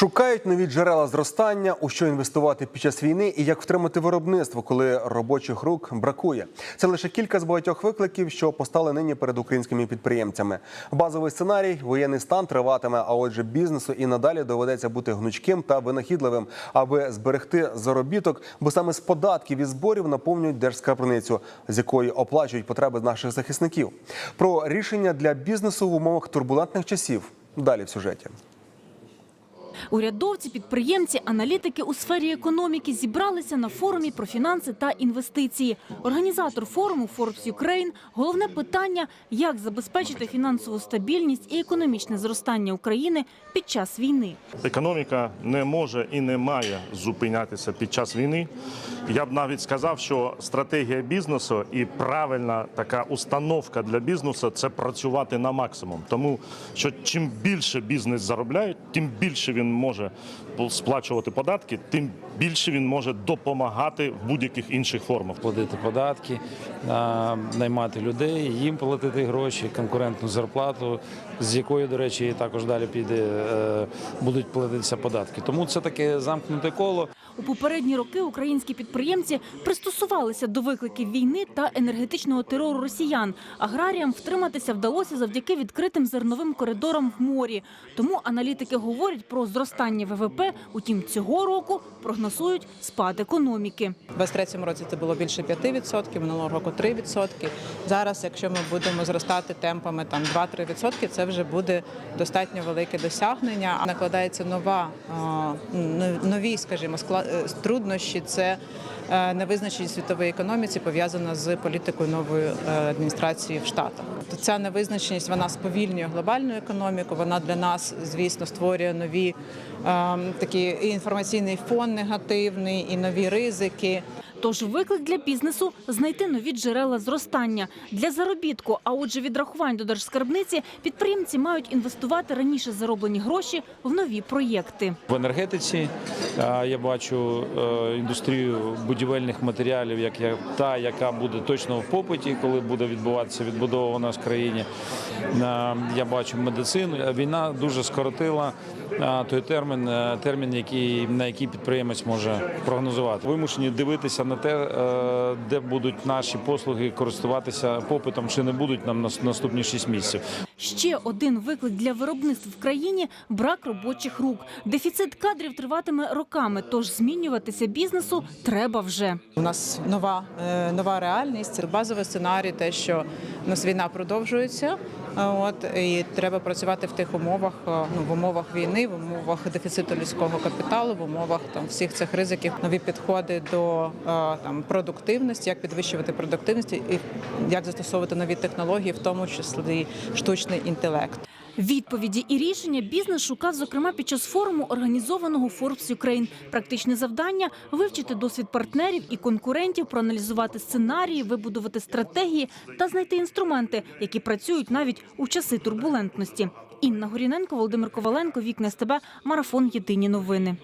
Шукають нові джерела зростання, у що інвестувати під час війни і як втримати виробництво, коли робочих рук бракує. Це лише кілька з багатьох викликів, що постали нині перед українськими підприємцями. Базовий сценарій воєнний стан триватиме. А отже, бізнесу і надалі доведеться бути гнучким та винахідливим, аби зберегти заробіток, бо саме з податків і зборів наповнюють держскарбницю, з якої оплачують потреби наших захисників. Про рішення для бізнесу в умовах турбулентних часів. Далі в сюжеті. Урядовці, підприємці, аналітики у сфері економіки зібралися на форумі про фінанси та інвестиції. Організатор форуму Forbes Ukraine – головне питання, як забезпечити фінансову стабільність і економічне зростання України під час війни. Економіка не може і не має зупинятися під час війни. Я б навіть сказав, що стратегія бізнесу і правильна така установка для бізнесу це працювати на максимум. Тому що чим більше бізнес заробляє, тим більше він може сплачувати податки, тим більше він може допомагати в будь-яких інших формах. платити податки, наймати людей, їм платити гроші, конкурентну зарплату, з якої, до речі, також далі піде, е, будуть платитися податки. Тому це таке замкнуте коло. У попередні роки українські підприємці пристосувалися до викликів війни та енергетичного терору росіян. Аграріям втриматися вдалося завдяки відкритим зерновим коридорам в морі. Тому аналітики говорять про зростання ВВП. Утім, цього року прогнозують спад економіки. У 23-му році це було більше 5%, минулого року 3%. Зараз, якщо ми будемо зростати темпами там 2-3%, це вже буде достатньо велике досягнення. Накладається нова нові, скажімо, е, труднощі. Це е, невизначеність в світовій економіці пов'язана з політикою нової е, адміністрації в Штатах. Ця невизначеність вона сповільнює глобальну економіку. Вона для нас, звісно, створює нові е, такі інформаційний фон і нові ризики. Тож виклик для бізнесу знайти нові джерела зростання для заробітку. А отже, відрахувань до держскарбниці підприємці мають інвестувати раніше зароблені гроші в нові проєкти. В енергетиці я бачу е, індустрію будівельних матеріалів, як та, яка буде точно в попиті, коли буде відбуватися відбудова у нас в країні. Я бачу медицину. Війна дуже скоротила той термін, е, термін, який на який підприємець може прогнозувати. Вимушені дивитися на те, е, де будуть наші послуги користуватися попитом, чи не будуть нам наступні 6 місяців. Ще один виклик для виробництв в країні брак робочих рук. Дефіцит кадрів триватиме роками, тож змінюватися бізнесу треба вже. У нас нова, е, нова реальність. Це базовий сценарій, те, що у нас війна продовжується. е, От і треба працювати в тих умовах, ну в умовах війни, в умовах дефіциту людського капіталу, в умовах там всіх цих ризиків, нові підходи до е, там продуктивності, як підвищувати продуктивність і як застосовувати нові технології, в тому числі штучний інтелект. Відповіді і рішення бізнес шукав, зокрема, під час форуму, організованого Forbes Ukraine. Практичне завдання вивчити досвід партнерів і конкурентів, проаналізувати сценарії, вибудувати стратегії та знайти інструменти, які працюють навіть у часи турбулентності. Інна Горіненко, Володимир Коваленко, Вікне СТБ, Марафон Єдині новини.